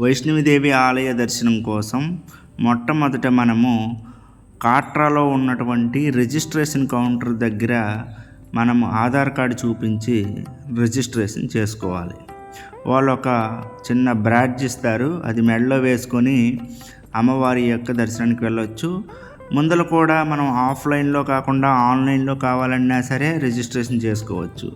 వైష్ణవిదేవి ఆలయ దర్శనం కోసం మొట్టమొదట మనము కాట్రాలో ఉన్నటువంటి రిజిస్ట్రేషన్ కౌంటర్ దగ్గర మనము ఆధార్ కార్డు చూపించి రిజిస్ట్రేషన్ చేసుకోవాలి. వాళ్ళు ఒక చిన్న బ్రాడ్జ్ ఇస్తారు. అది మెడలో వేసుకొని అమ్మవారి యొక్క దర్శనానికి వెళ్ళొచ్చు. ముందర కూడా మనం ఆఫ్లైన్లో కాకుండా ఆన్లైన్లో కావాలన్నా సరే రిజిస్ట్రేషన్ చేసుకోవచ్చు.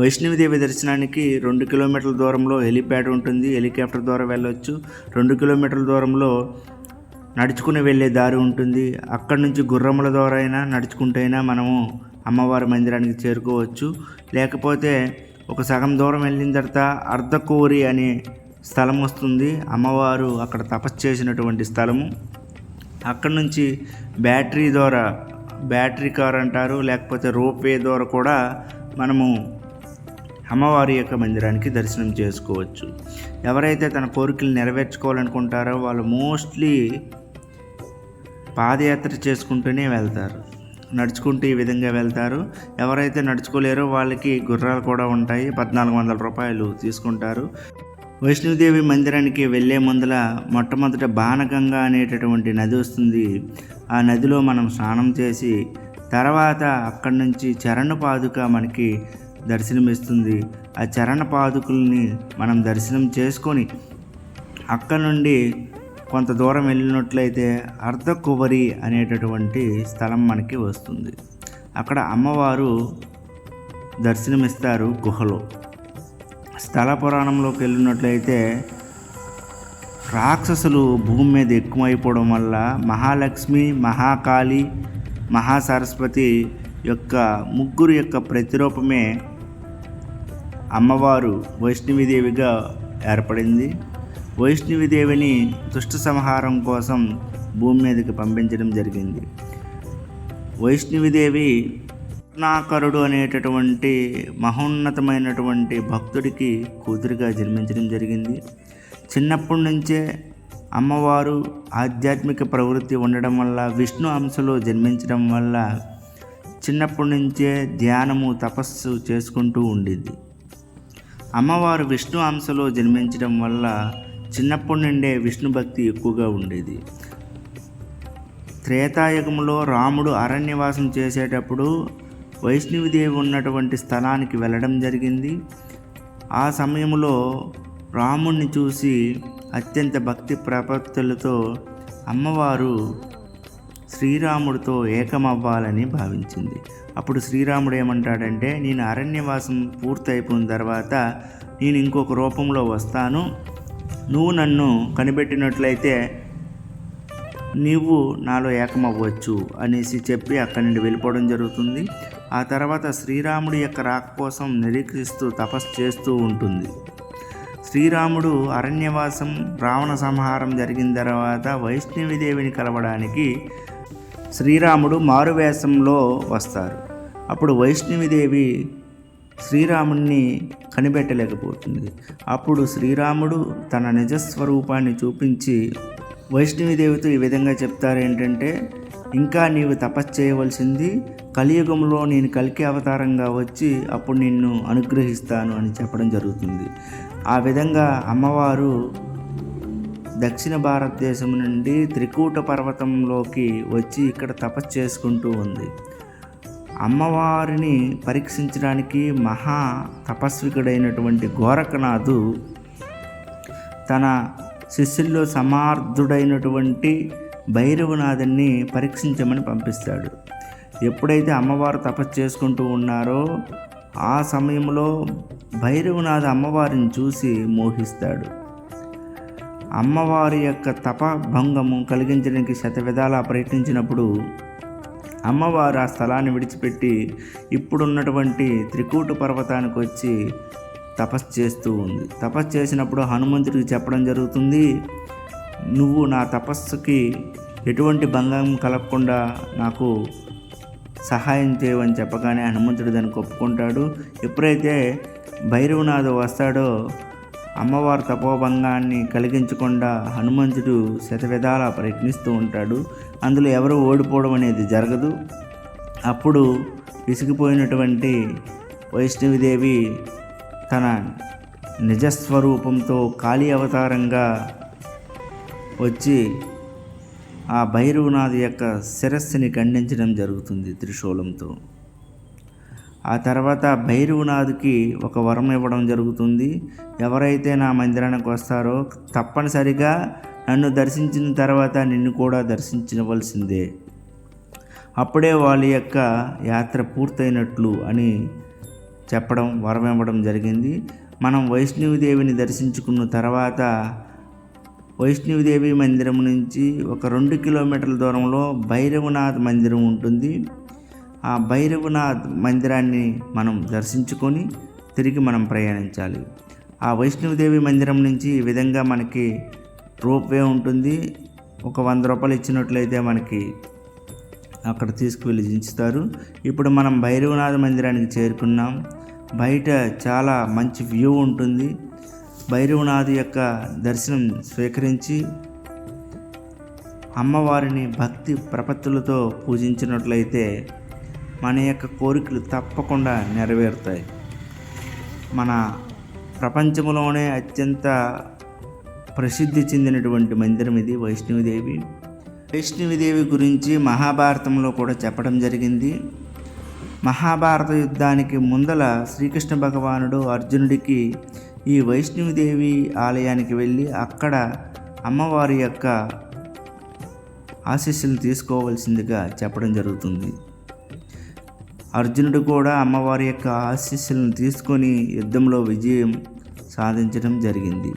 వైష్ణవిదేవి దర్శనానికి రెండు కిలోమీటర్ల దూరంలో హెలిప్యాడ్ ఉంటుంది. హెలికాప్టర్ ద్వారా వెళ్ళొచ్చు. రెండు కిలోమీటర్ల దూరంలో నడుచుకుని వెళ్ళే దారి ఉంటుంది. అక్కడి నుంచి గుర్రముల ద్వారా అయినా నడుచుకుంటైనా మనము అమ్మవారి మందిరానికి చేరుకోవచ్చు. లేకపోతే ఒక సగం దూరం వెళ్ళిన తర్వాత అర్ధకోరి అనే స్థలం వస్తుంది. అమ్మవారు అక్కడ తపస్సు చేసినటువంటి స్థలము. అక్కడి నుంచి బ్యాటరీ ద్వారా బ్యాటరీ కార్ అంటారు. లేకపోతే రోప్వే ద్వారా కూడా మనము అమ్మవారి యొక్క మందిరానికి దర్శనం చేసుకోవచ్చు. ఎవరైతే తన కోరికలు నెరవేర్చుకోవాలనుకుంటారో వాళ్ళు మోస్ట్లీ పాదయాత్ర చేసుకుంటూనే వెళ్తారు. నడుచుకుంటూ ఈ విధంగా వెళ్తారు. ఎవరైతే నడుచుకోలేరో వాళ్ళకి గుర్రాలు కూడా ఉంటాయి. పద్నాలుగు వందల రూపాయలు తీసుకుంటారు. వైష్ణోదేవి మందిరానికి వెళ్ళే ముందల మొట్టమొదట బాణగంగా అనేటటువంటి నది వస్తుంది. ఆ నదిలో మనం స్నానం చేసి తర్వాత అక్కడి నుంచి చరణ పాదుక మనకి దర్శనమిస్తుంది. ఆ చరణ పాదుకుల్ని మనం దర్శనం చేసుకొని అక్కడ నుండి కొంత దూరం వెళ్ళినట్లయితే అర్ధకువరి అనేటటువంటి స్థలం మనకి వస్తుంది. అక్కడ అమ్మవారు దర్శనమిస్తారు గుహలో. స్థల పురాణంలోకి వెళ్ళినట్లయితే రాక్షసులు భూమి మీద ఎక్కువైపోవడం వల్ల మహాలక్ష్మి మహాకాళి మహాసరస్వతి యొక్క ముగ్గురు యొక్క ప్రతిరూపమే అమ్మవారు వైష్ణవిదేవిగా ఏర్పడింది. వైష్ణవిదేవిని దుష్ట సంహారం కోసం భూమి మీదకి పంపించడం జరిగింది. వైష్ణవిదేవి రత్నాకరుడు అనేటటువంటి మహోన్నతమైనటువంటి భక్తుడికి కూతురిగా జన్మించడం జరిగింది. చిన్నప్పటి నుంచే అమ్మవారు ఆధ్యాత్మిక ప్రవృత్తి ఉండడం వల్ల విష్ణు అంశలో జన్మించడం వల్ల చిన్నప్పటి నుంచే ధ్యానము తపస్సు చేసుకుంటూ ఉండింది. అమ్మవారు విష్ణు అంశలో జన్మించడం వల్ల చిన్నప్పటి నుండే విష్ణు భక్తి ఎక్కువగా ఉండేది. త్రేతాయుగంలో రాముడు అరణ్యవాసం చేసేటప్పుడు వైష్ణవిదేవి ఉన్నటువంటి స్థలానికి వెళ్ళడం జరిగింది. ఆ సమయంలో రాముణ్ణి చూసి అత్యంత భక్తి ప్రపత్తులతో అమ్మవారు శ్రీరాముడితో ఏకమవ్వాలని భావించింది. అప్పుడు శ్రీరాముడు ఏమంటాడంటే నేను అరణ్యవాసం పూర్తయిపోయిన తర్వాత నేను ఇంకొక రూపంలో వస్తాను. నువ్వు నన్ను కనిపెట్టినట్లయితే నీవు నాలో ఏకమవ్వచ్చు అనేసి చెప్పి అక్కడి నుండి వెళ్ళిపోవడం జరుగుతుంది. ఆ తర్వాత శ్రీరాముడి యొక్క రాక కోసం నిరీక్షిస్తూ తపస్సు చేస్తూ ఉంటుంది. శ్రీరాముడు అరణ్యవాసం రావణ సంహారం జరిగిన తర్వాత వైష్ణవిదేవిని కలవడానికి శ్రీరాముడు మారువేషంలో వస్తారు. అప్పుడు వైష్ణవిదేవి శ్రీరాముణ్ణి కనిపెట్టలేకపోతుంది. అప్పుడు శ్రీరాముడు తన నిజస్వరూపాన్ని చూపించి వైష్ణవిదేవితో ఈ విధంగా చెప్తారు ఏంటంటే ఇంకా నీవు తపస్సు చేయవలసింది కలియుగంలో నేను కలికి అవతారంగా వచ్చి అప్పుడు నిన్ను అనుగ్రహిస్తాను అని చెప్పడం జరుగుతుంది. ఆ విధంగా అమ్మవారు దక్షిణ భారతదేశం నుండి త్రికూట పర్వతంలోకి వచ్చి ఇక్కడ తపస్సు చేసుకుంటూ ఉంది. అమ్మవారిని పరీక్షించడానికి మహా తపస్వికుడైనటువంటి గోరఖనాథు తన శిష్యుల్లో సమార్థుడైనటువంటి భైరవనాథుని పరీక్షించమని పంపిస్తాడు. ఎప్పుడైతే అమ్మవారు తపస్సు చేసుకుంటూ ఉన్నారో ఆ సమయంలో భైరవనాథ అమ్మవారిని చూసి మోహిస్తాడు. అమ్మవారి యొక్క తప భంగము కలిగించడానికి శతవిధాలా ప్రయత్నించినప్పుడు అమ్మవారు ఆ స్థలాన్ని విడిచిపెట్టి ఇప్పుడున్నటువంటి త్రికూట పర్వతానికి వచ్చి తపస్సు చేస్తూ ఉంది. తపస్సు చేసినప్పుడు హనుమంతుడికి చెప్పడం జరుగుతుంది నువ్వు నా తపస్సుకి ఎటువంటి భంగం కలగకుండా నాకు సహాయం చేయవని చెప్పగానే హనుమంతుడు దానికి ఒప్పుకుంటాడు. ఎప్పుడైతే భైరవనాథు వస్తాడో అమ్మవారు తపోభంగాన్ని కలిగించకుండా హనుమంతుడు శతవిధాలా ప్రయత్నిస్తూ ఉంటాడు. అందులో ఎవరు ఓడిపోవడం అనేది జరగదు. అప్పుడు విసిగిపోయినటువంటి వైష్ణవిదేవి తన నిజస్వరూపంతో కాళీ అవతారంగా వచ్చి ఆ భైరవనాథ్ యొక్క శిరస్సుని ఖండించడం జరుగుతుంది త్రిశూలంతో. ఆ తర్వాత భైరవనాథ్కి ఒక వరం ఇవ్వడం జరుగుతుంది. ఎవరైతే నా మందిరానికి వస్తారో తప్పనిసరిగా నన్ను దర్శించిన తర్వాత నిన్ను కూడా దర్శించవలసిందే. అప్పుడే వాళ్ళ యొక్క యాత్ర పూర్తయినట్లు అని చెప్పడం వరం ఇవ్వడం జరిగింది. మనం వైష్ణవిదేవిని దర్శించుకున్న తర్వాత వైష్ణవిదేవి మందిరం నుంచి ఒక రెండు కిలోమీటర్ల దూరంలో భైరవనాథ్ మందిరం ఉంటుంది. ఆ భైరవనాథ్ మందిరాన్ని మనం దర్శించుకొని తిరిగి మనం ప్రయాణించాలి. ఆ వైష్ణవదేవి మందిరం నుంచి ఈ విధంగా మనకి రోప్వే ఉంటుంది. ఒక వంద రూపాయలు ఇచ్చినట్లయితే మనకి అక్కడ తీసుకువెళ్ళి దించుతారు. ఇప్పుడు మనం భైరవనాథ మందిరానికి చేరుకున్నాం. బయట చాలా మంచి వ్యూ ఉంటుంది. భైరవనాథ్ యొక్క దర్శనం స్వీకరించి అమ్మవారిని భక్తి ప్రపత్తులతో పూజించినట్లయితే మన యొక్క కోరికలు తప్పకుండా నెరవేరుతాయి. మన ప్రపంచంలోనే అత్యంత ప్రసిద్ధి చెందినటువంటి మందిరం ఇది వైష్ణవిదేవి. వైష్ణవిదేవి గురించి మహాభారతంలో కూడా చెప్పడం జరిగింది. మహాభారత యుద్ధానికి ముందల శ్రీకృష్ణ భగవానుడు అర్జునుడికి ఈ వైష్ణవిదేవి ఆలయానికి వెళ్ళి అక్కడ అమ్మవారి యొక్క ఆశీస్సులు తీసుకోవలసిందిగా చెప్పడం జరుగుతుంది. అర్జునుడు కూడా అమ్మవారి యొక్క ఆశీస్సులను తీసుకొని యుద్ధంలో విజయం సాధించడం జరిగింది.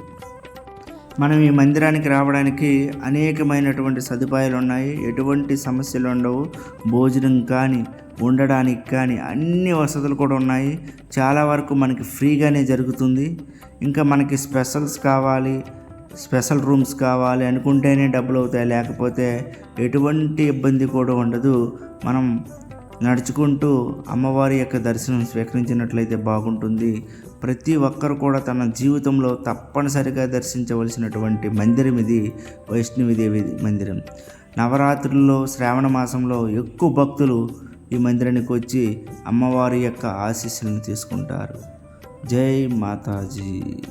మనం ఈ మందిరానికి రావడానికి అనేకమైనటువంటి సదుపాయాలు ఉన్నాయి. ఎటువంటి సమస్యలు ఉండవు. భోజనం కానీ ఉండడానికి కానీ అన్ని వసతులు కూడా ఉన్నాయి. చాలా వరకు మనకి ఫ్రీగానే జరుగుతుంది. ఇంకా మనకి స్పెషల్స్ కావాలి స్పెషల్ రూమ్స్ కావాలి అనుకుంటేనే డబ్బులు అవుతాయి. లేకపోతే ఎటువంటి ఇబ్బంది కూడా ఉండదు. మనం నడుచుకుంటూ అమ్మవారి యొక్క దర్శనం స్వీకరించినట్లయితే బాగుంటుంది. ప్రతి ఒక్కరు కూడా తన జీవితంలో తప్పనిసరిగా దర్శించవలసినటువంటి మందిరం ఇది వైష్ణవిదేవి మందిరం. నవరాత్రుల్లో శ్రావణ మాసంలో ఎక్కువ భక్తులు ఈ మందిరానికి వచ్చి అమ్మవారి యొక్క ఆశీస్సులను తీసుకుంటారు. జై మాతాజీ.